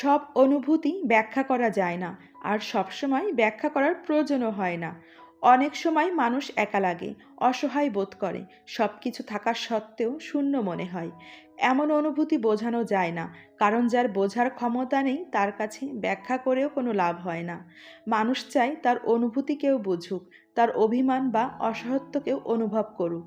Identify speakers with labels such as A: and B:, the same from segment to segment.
A: সব অনুভূতি ব্যাখ্যা করা যায় না আর সবসময় ব্যাখ্যা করার প্রয়োজনও হয় না। অনেক সময় মানুষ একা লাগে, অসহায় বোধ করে সব কিছু থাকা সত্ত্বেও শূন্য মনে হয়। এমন অনুভূতি বোঝানো যায় না, কারণ যার বোঝার ক্ষমতা নেই তার কাছে ব্যাখ্যা করেও কোনো লাভ হয় না। মানুষ চায় তার অনুভূতি কেউ বুঝুক, তার অভিমান বা অসহত্ব কেউ অনুভব করুক।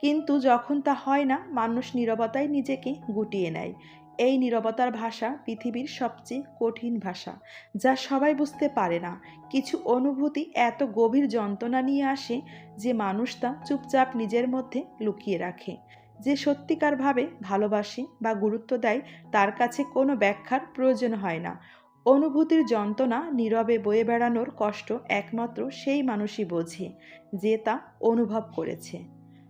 A: কিন্তু যখন তা হয় না, মানুষ নীরবতায় নিজেকে গুটিয়ে নেয়। এই নীরবতার ভাষা পৃথিবীর সবচেয়ে কঠিন ভাষা, যা সবাই বুঝতে পারে না। কিছু অনুভূতি এত গভীর যন্ত্রণা নিয়ে আসে যে মানুষ তা চুপচাপ নিজের মধ্যে লুকিয়ে রাখে। যে সত্যিকারভাবে ভালোবাসে বা গুরুত্ব দেয়, তার কাছে কোনো ব্যাখ্যার প্রয়োজন হয় না। অনুভূতির যন্ত্রণা নীরবে বয়ে বেড়ানোর কষ্ট একমাত্র সেই মানুষই বোঝে, যে তা অনুভব করেছে।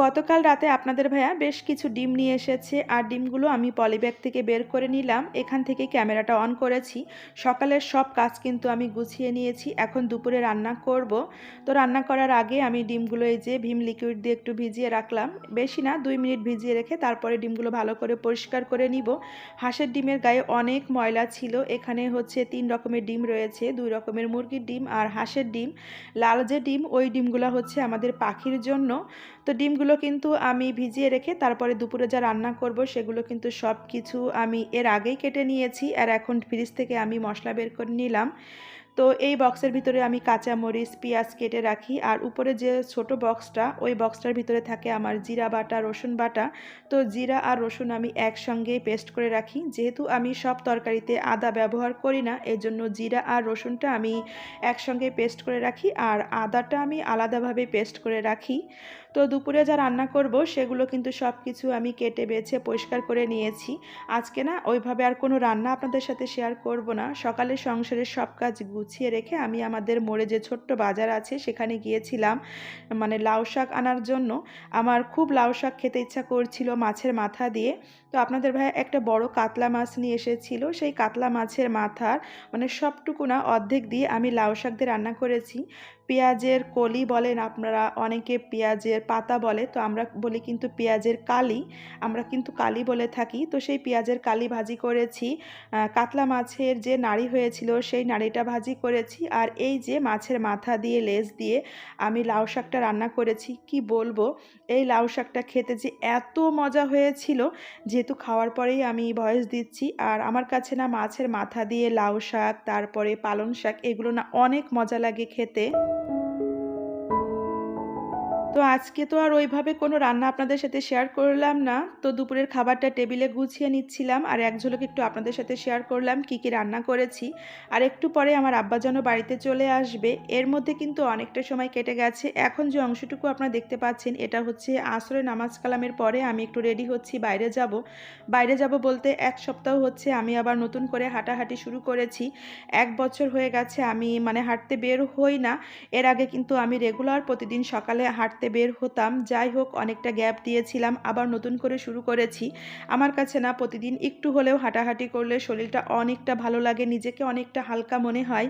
A: গতকাল রাতে আপনাদের ভাইয়া বেশ কিছু ডিম নিয়ে এসেছে আর ডিমগুলো আমি পলিব্যাগ থেকে বের করে নিলাম। এখান থেকে ক্যামেরাটা অন করেছি। সকালের সব কাজ কিন্তু আমি গুছিয়ে নিয়েছি। এখন দুপুরে রান্না করব। তো রান্না করার আগে আমি ডিমগুলো এই যে ভীম লিকুইড দিয়ে একটু ভিজিয়ে রাখলাম। বেশি না, দুই মিনিট ভিজিয়ে রেখে তারপরে ডিমগুলো ভালো করে পরিষ্কার করে নিব। হাঁসের ডিমের গায়ে অনেক ময়লা ছিল। এখানে হচ্ছে তিন রকমের ডিম রয়েছে, দুই রকমের মুরগির ডিম আর হাঁসের ডিম। লাল যে ডিম, ওই ডিমগুলো হচ্ছে আমাদের পাখির জন্য। তো ডিমগুলো কিন্তু আমি ভিজিয়ে রেখে তারপরে দুপুরে যা রান্না করব সেগুলো কিন্তু সব কিছু আমি এর আগেই কেটে নিয়েছি আর এখন ফ্রিজ থেকে আমি মশলা বের করে নিলাম। তো এই বক্সের ভিতরে আমি কাঁচা মরিচ পেঁয়াজ কেটে রাখি আর উপরে যে ছোট বক্সটা, ওই বক্সটার ভিতরে থাকে আমার জিরা বাটা, রসুন বাটা। তো জিরা আর রসুন আমি একসঙ্গেই পেস্ট করে রাখি। যেহেতু আমি সব তরকারিতে আদা ব্যবহার করি না এই জন্য জিরা আর রসুনটা আমি একসঙ্গে পেস্ট করে রাখি আর আদাটা আমি আলাদাভাবে পেস্ট করে রাখি। তো দুপুরে যা রান্না করব, সেগুলো কিন্তু সব কিছু আমি কেটে বেছে পরিষ্কার করে নিয়েছি। আজকে না ওইভাবে আর কোনো রান্না আপনাদের সাথে শেয়ার করব না। সকালে সংসারের সব কাজ গুছিয়ে রেখে আমি আমাদের মোড়ে যে ছোট্ট বাজার আছে, সেখানে গিয়েছিলাম মানে লাউ শাক আনার জন্য। আমার খুব লাউ শাক খেতে ইচ্ছা করছিল মাছের মাথা দিয়ে। তো আপনাদের ভাই একটা বড় কাতলা মাছ নিয়ে এসেছিল। সেই কাতলা মাছের মাথার মানে সবটুকু না অর্ধেক দিয়ে আমি লাউ শাক দিয়ে রান্না করেছি। পেঁয়াজের কলি বলেন আপনারা, অনেকে পেঁয়াজের পাতা বলে, তো আমরা বলি কিন্তু পেঁয়াজের কালি। আমরা কিন্তু কালি বলে থাকি। তো সেই পেঁয়াজের কালি ভাজি করেছি। কাতলা মাছের যে নাড়ি হয়েছিল, সেই নাড়িটা ভাজি করেছি। আর এই যে মাছের মাথা দিয়ে, লেজ দিয়ে আমি লাউ শাকটা রান্না করেছি। কি বলব? এই লাউ শাকটা খেতে যে এত মজা হয়েছিল, যেহেতু খাওয়ার পরেই আমি ভয়েস দিচ্ছি। আর আমার কাছে না মাছের মাথা দিয়ে লাউ শাক, তারপরে পালং শাক, এগুলো না অনেক মজা লাগে খেতে। তো আজকে তো আর ওইভাবে কোনো রান্না আপনাদের সাথে শেয়ার করলাম না। তো দুপুরের খাবারটা টেবিলে গুছিয়ে নিচ্ছিলাম আর এক ঝলক একটু আপনাদের সাথে শেয়ার করলাম কি কি রান্না করেছি। আর একটু পরে আমার আব্বা যেন বাড়িতে চলে আসবে। এর মধ্যে কিন্তু অনেকটা সময় কেটে গেছে। এখন যে অংশটুকু আপনারা দেখতে পাচ্ছেন, এটা হচ্ছে আসরে নামাজ কালামের পরে আমি একটু রেডি হচ্ছি, বাইরে যাব। বাইরে যাব বলতে এক সপ্তাহ হচ্ছে আমি আবার নতুন করে হাঁটাহাঁটি শুরু করেছি। এক বছর হয়ে গেছে আমি মানে হাঁটতে বের হই না। এর আগে কিন্তু আমি রেগুলার প্রতিদিন সকালে হাঁটতে হাঁটতে বের হতাম। যাই হোক, অনেকটা গ্যাপ দিয়েছিলাম, আবার নতুন করে শুরু করেছি। আমার কাছে না, প্রতিদিন একটু হলেও হাঁটাহাঁটি করলে শরীরটা অনেকটা ভালো লাগে, নিজেকে অনেকটা হালকা মনে হয়।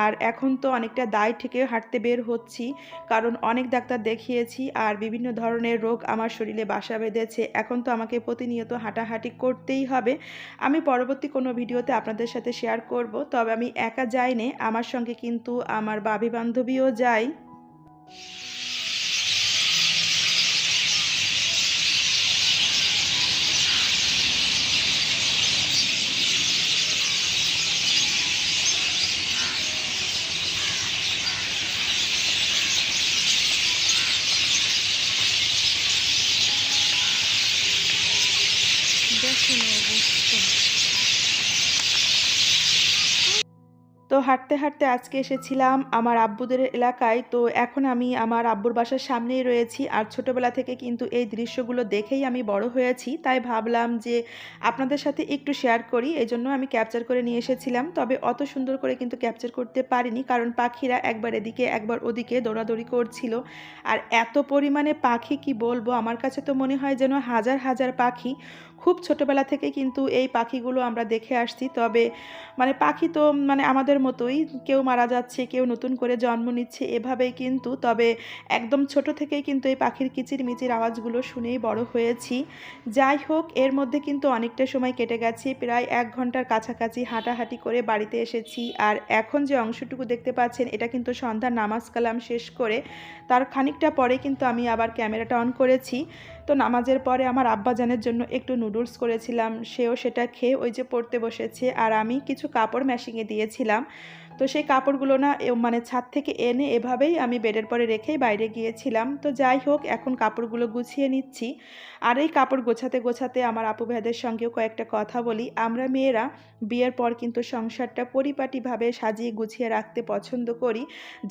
A: আর এখন তো অনেকটা দায় থেকে হাঁটতে বের হচ্ছি, কারণ অনেক ডাক্তার দেখিয়েছি আর বিভিন্ন ধরনের রোগ আমার শরীরে বাসা বেঁধেছে। এখন তো আমাকে প্রতিনিয়ত হাঁটাহাঁটি করতেই হবে। আমি পরবর্তী কোনো ভিডিওতে আপনাদের সাথে শেয়ার করব, তবে আমি একা যাইনে, আমার সঙ্গে কিন্তু আমার বাবি বান্ধবীও যায় তো হাঁটতে হাঁটতে আজকে এসেছিলাম আমার আব্বুদের এলাকায়। তো এখন আমি আমার আব্বুর বাসার সামনেই রয়েছি আর ছোটবেলা থেকে কিন্তু এই দৃশ্যগুলো দেখেই আমি বড় হয়েছি। তাই ভাবলাম যে আপনাদের সাথে একটু শেয়ার করি এই জন্য আমি ক্যাপচার করে নিয়ে এসেছিলাম। তবে অত সুন্দর করে কিন্তু ক্যাপচার করতে পারিনি, কারণ পাখিরা একবার এদিকে, একবার ওদিকে দৌড়াদৌড়ি করছিল। আর এত পরিমাণে পাখি কি বলব? আমার কাছে তো মনে হয় যেন হাজার হাজার পাখি। খুব ছোটোবেলা থেকে কিন্তু এই পাখিগুলো আমরা দেখে আসছি। তবে মানে পাখি তো মানে আমাদের মতোই, কেউ মারা যাচ্ছে, কেউ নতুন করে জন্ম নিচ্ছে এভাবেই কিন্তু, তবে একদম ছোট থেকেই কিন্তু এই পাখির কিচির মিচির আওয়াজগুলো শুনেই বড় হয়েছি। যাই হোক, এর মধ্যে কিন্তু অনেকটা সময় কেটে গেছে, প্রায় এক ঘণ্টার কাছাকাছি হাঁটাহাঁটি করে বাড়িতে এসেছি। আর এখন যে অংশটুকু দেখতে পাচ্ছেন, এটা কিন্তু সন্ধ্যার নামাজ কালাম শেষ করে, তার খানিকটা পরে কিন্তু আমি আবার ক্যামেরাটা অন করেছি। তো নামাজের পরে আমার আব্বাজানের জন্য একটু নুডলস করেছিলাম, সেও সেটা খেয়ে ওই যে পড়তে বসেছে, আর আমি কিছু কাপড় ম্যাশিংয়ে দিয়েছিলাম। তো সেই কাপড়গুলো না মানে ছাদ থেকে এনে এভাবেই আমি বেডের পরে রেখেই বাইরে গিয়েছিলাম। তো যাই হোক, এখন কাপড়গুলো গুছিয়ে নিচ্ছি। আর এই কাপড় গোছাতে গোছাতে আমার আপু ভাইদের সঙ্গেও কয়েকটা কথা বলি। আমরা মেয়েরা বিয়ের পর কিন্তু সংসারটা পরিপাটিভাবে সাজিয়ে গুছিয়ে রাখতে পছন্দ করি।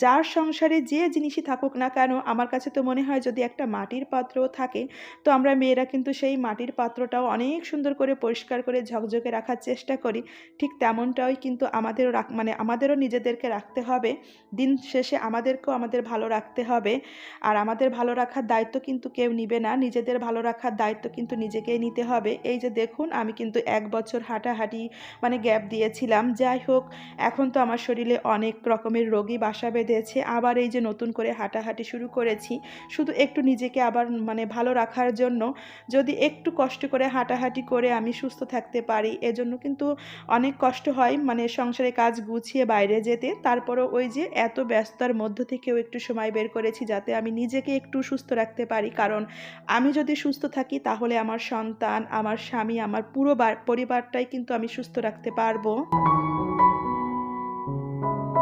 A: যার সংসারে যে জিনিসই থাকুক না কেন, আমার কাছে তো মনে হয় যদি একটা মাটির পাত্রও থাকে, তো আমরা মেয়েরা কিন্তু সেই মাটির পাত্রটাও অনেক সুন্দর করে পরিষ্কার করে ঝকঝকে রাখার চেষ্টা করি। ঠিক তেমনটাই কিন্তু আমাদেরও মানে আমাদেরও নিজেদেরকে রাখতে হবে। দিন শেষে আমাদেরকেও আমাদের ভালো রাখতে হবে। আর আমাদের ভালো রাখার দায়িত্ব কিন্তু কেউ নিবে না। নিজেদের ভালো রাখার দায়িত্ব কিন্তু নিজেকেই নিতে হবে। এই যে দেখুন, আমি কিন্তু এক বছর হাঁটাহাঁটি মানে গ্যাপ দিয়েছিলাম। যাই হোক, এখন তো আমার শরীরে অনেক রকমের রোগী বাসা বেঁধেছে। আবার এই যে নতুন করে হাঁটাহাঁটি শুরু করেছি। শুধু একটু নিজেকে আবার মানে ভালো রাখার জন্য যদি একটু কষ্ট করে হাঁটাহাঁটি করে আমি সুস্থ থাকতে পারি, এজন্য কিন্তু অনেক কষ্ট হয়। মানে সংসারে কাজ গুছিয়ে বাইরে যেতে। তারপরও ওই যে এত ব্যস্ততার মধ্য থেকেও একটু সময় বের করেছি যাতে আমি নিজেকে একটু সুস্থ রাখতে পারি। কারণ আমি যদি সুস্থ থাকি তাহলে আমার সন্তান, আমার স্বামী, আমার পুরো পরিবারটাই কিন্তু আমি সুস্থ রাখতে পারব।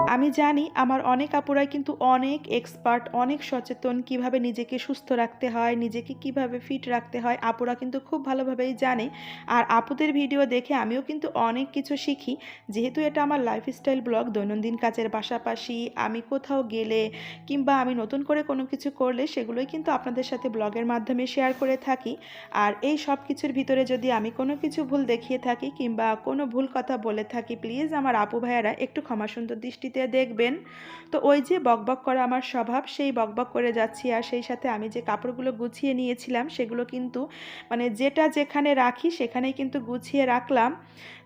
A: আমি জানি আমার অনেক আপুরাই কিন্তু অনেক এক্সপার্ট অনেক সচেতন কীভাবে নিজেকে সুস্থ রাখতে হয়, নিজেকে কীভাবে ফিট রাখতে হয়, আপুরা কিন্তু খুব ভালোভাবেই জানে। আর আপুদের ভিডিও দেখে আমিও কিন্তু অনেক কিছু শিখি। যেহেতু এটা আমার লাইফস্টাইল ব্লগ দৈনন্দিন কাজের পাশাপাশি আমি কোথাও গেলে কিংবা আমি নতুন করে কোনো কিছু করলে সেগুলোই কিন্তু আপনাদের সাথে ব্লগের মাধ্যমে শেয়ার করে থাকি। আর এই সব কিছুর ভিতরে যদি আমি কোনো কিছু ভুল দেখিয়ে থাকি কিংবা কোনো ভুল কথা বলে থাকি প্লিজ আমার আপু ভাইয়ারা একটু ক্ষমা সুন্দর দৃষ্টিতে দেখবেন। তো ওই যে বকবক করা আমার স্বভাব, সেই বকবক করে যাচ্ছি আর সেই সাথে আমি যে কাপড়গুলো গুছিয়ে নিয়েছিলাম, সেগুলো কিন্তু মানে যেটা যেখানে রাখি সেখানেই কিন্তু গুছিয়ে রাখলাম।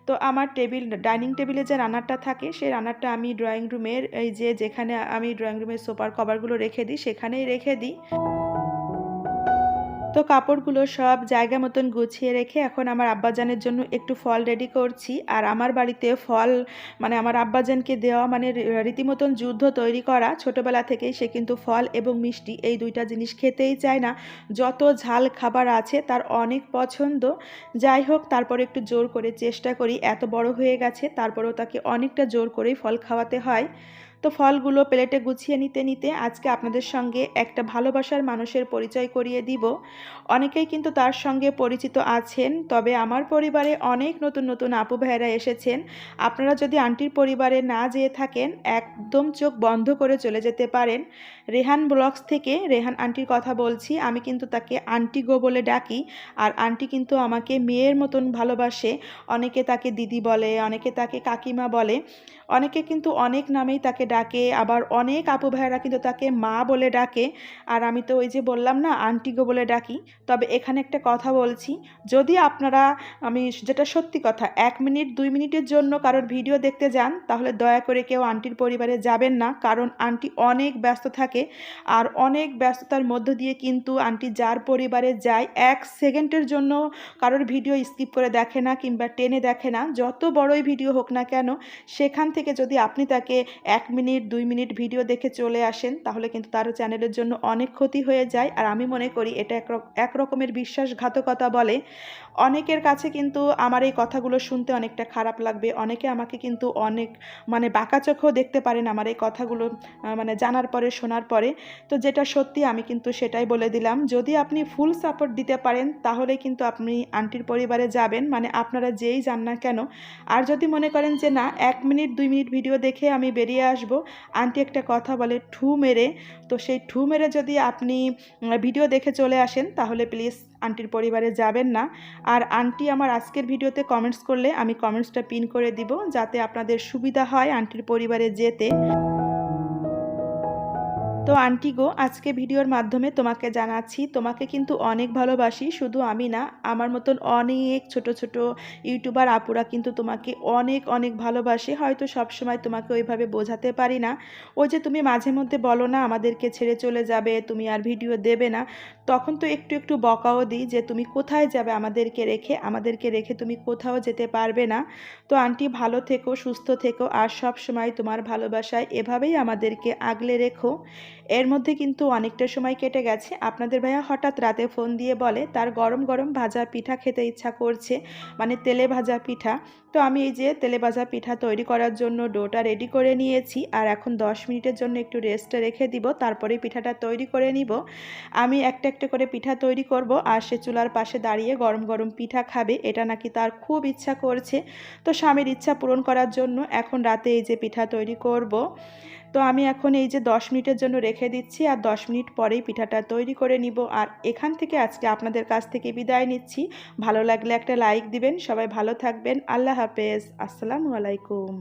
A: তো আমার টেবিল, ডাইনিং টেবিলে যে রানারটা থাকে, সেই রানারটা আমি ড্রয়িং রুমের এই যে যেখানে আমি ড্রয়িং রুমের সোফার কভারগুলো রেখে দিই, সেখানেই রেখে দিই। তো কাপড়গুলো সব জায়গা মতন গুছিয়ে রেখে এখন আমার আব্বাজানের জন্য একটু ফল রেডি করছি। আর আমার বাড়িতে ফল মানে আমার আব্বাজানকে দেওয়া মানে রীতিমতন যুদ্ধ তৈরি করা, ছোটবেলা থেকেই সে কিন্তু ফল এবং মিষ্টি এই দুইটা জিনিস খেতেই চায় না। যত ঝাল খাবার আছে তার অনেক পছন্দ। যাই হোক, তারপর একটু জোর করে চেষ্টা করি, এত বড় হয়ে গেছে, তারপরেও তাকে অনেকটা জোর করেই ফল খাওয়াতে হয়। তো ফলগুলো প্লেটে গুছিয়ে নিতে নিতে আজকে আপনাদের সঙ্গে একটা ভালোবাসার মানুষের পরিচয় করিয়ে দিব। অনেকেই কিন্তু তার সঙ্গে পরিচিত আছেন, তবে আমার পরিবারে অনেক নতুন নতুন আপু ভাইয়েরা এসেছেন। আপনারা যদি আন্টির পরিবারে না যেয়ে থাকেন, একদম চোখ বন্ধ করে চলে যেতে পারেন। রেহান ব্লগস থেকে রেহান আন্টির কথা বলছি, আমি কিন্তু তাকে আন্টি গো বলে ডাকি আর আন্টি কিন্তু আমাকে মেয়ের মতন ভালোবাসে। অনেকে তাকে দিদি বলে, অনেকে তাকে কাকিমা বলে, অনেকে কিন্তু অনেক নামেই তাকে ডাকে, আবার অনেক আপু ভাইয়েরা কিন্তু তাকে মা বলে ডাকে। আর আমি তো ওই যে বললাম না, আন্টি গো বলে ডাকি। তবে এখানে একটা কথা বলছি, যদি আপনারা, আমি যেটা সত্যি কথা, এক মিনিট, দুই মিনিটের জন্য কারোর ভিডিও দেখতে যান, তাহলে দয়া করে কেউ আন্টির পরিবারে যাবেন না, কারণ আন্টি অনেক ব্যস্ত থাকে। আর অনেক ব্যস্ততার মধ্য দিয়ে কিন্তু আন্টি যার পরিবারে যায়, এক সেকেন্ডের জন্য কারোর ভিডিও স্কিপ করে দেখে না কিংবা টেনে দেখে না। যত বড়ই ভিডিও হোক না কেন, সেখান থেকে যদি আপনি তাকে এক মিনিট, দুই মিনিট ভিডিও দেখে চলে আসেন, তাহলে কিন্তু তার চ্যানেলের জন্য অনেক ক্ষতি হয়ে যায়। আর আমি মনে করি এটা এক রকমের বিশ্বাসঘাতকতা বলে। অনেকের কাছে কিন্তু আমার এই কথাগুলো শুনতে অনেকটা খারাপ লাগবে। অনেকে আমাকে কিন্তু অনেক মানে বাঁকা চোখেও দেখতে পারেন আমার এই কথাগুলো মানে জানার পরে, শোনার পরে। তো যেটা সত্যি আমি কিন্তু সেটাই বলে দিলাম। যদি আপনি ফুল সাপোর্ট দিতে পারেন, তাহলে কিন্তু আপনি আন্টির পরিবারে যাবেন মানে আপনারা যেই যান না কেন। আর যদি মনে করেন যে না, এক মিনিট, দুই মিনিট ভিডিও দেখে আমি বেরিয়ে আসব আন্টি একটা কথা বলে ঠু মেরে, তো সেই ঠু মেরে যদি আপনি ভিডিও দেখে চলে আসেন, তাহলে প্লিজ আন্টির পরিবারে যাবেন না। আর আন্টি আমার আজকের ভিডিওতে কমেন্টস করলে আমি কমেন্টসটা পিন করে দিব, যাতে আপনাদের সুবিধা হয় আন্টির পরিবারে যেতে। তো আন্টি গো, আজকে ভিডিওর মাধ্যমে তোমাকে জানাচ্ছি, তোমাকে কিন্তু অনেক ভালোবাসি, শুধু আমি না, আমার মতন অনেক ছোট ছোট ইউটিউবার আপুরা কিন্তু তোমাকে অনেক অনেক ভালোবাসে। হয়তো সবসময় তোমাকে ওইভাবে বোঝাতে পারি না। ওই যে তুমি মাঝে মধ্যে বলো না, আমাদেরকে ছেড়ে চলে যাবে, তুমি আর ভিডিও দেবে না। তখন তো একটু একটু বকাও দিই যে, তুমি কোথায় যাবে আমাদেরকে রেখে? আমাদেরকে রেখে তুমি কোথাও যেতে পারবে না। তো আন্টি, ভালো থেকো, সুস্থ থেকো, আর সব সময় তোমার ভালোবাসায় এভাবেই আমাদেরকে আগলে রেখো। এর মধ্যে কিন্তু অনেকটা সময় কেটে গেছে। আপনাদের ভাইয়া হঠাৎ রাতে ফোন দিয়ে বলে, তার গরম গরম ভাজা পিঠা খেতে ইচ্ছা করছে মানে তেলে ভাজা পিঠা। তো আমি এই যে তেলে ভাজা পিঠা তৈরি করার জন্য ডোটা রেডি করে নিয়েছি আর এখন দশ মিনিটের জন্য একটু রেস্টে রেখে দিব, তারপরে পিঠাটা তৈরি করে নিব। আমি একটা একটা করে পিঠা তৈরি করব আর সে চুলার পাশে দাঁড়িয়ে গরম গরম পিঠা খাবে, এটা নাকি তার খুব ইচ্ছা করছে। তো স্বামীর ইচ্ছা পূরণ করার জন্য এখন রাতে এই যে পিঠা তৈরি করব। তো আমি এখন এই যে দশ মিনিটের জন্য রেখে দিচ্ছি আর দশ মিনিট পরেই পিঠাটা তৈরি করে নিব। আর এখান থেকে আজকে আপনাদের কাছ থেকে বিদায় নিচ্ছি। ভালো লাগলে একটা লাইক দিবেন। সবাই ভালো থাকবেন। আল্লাহ হাফেজ। আসসালামু আলাইকুম।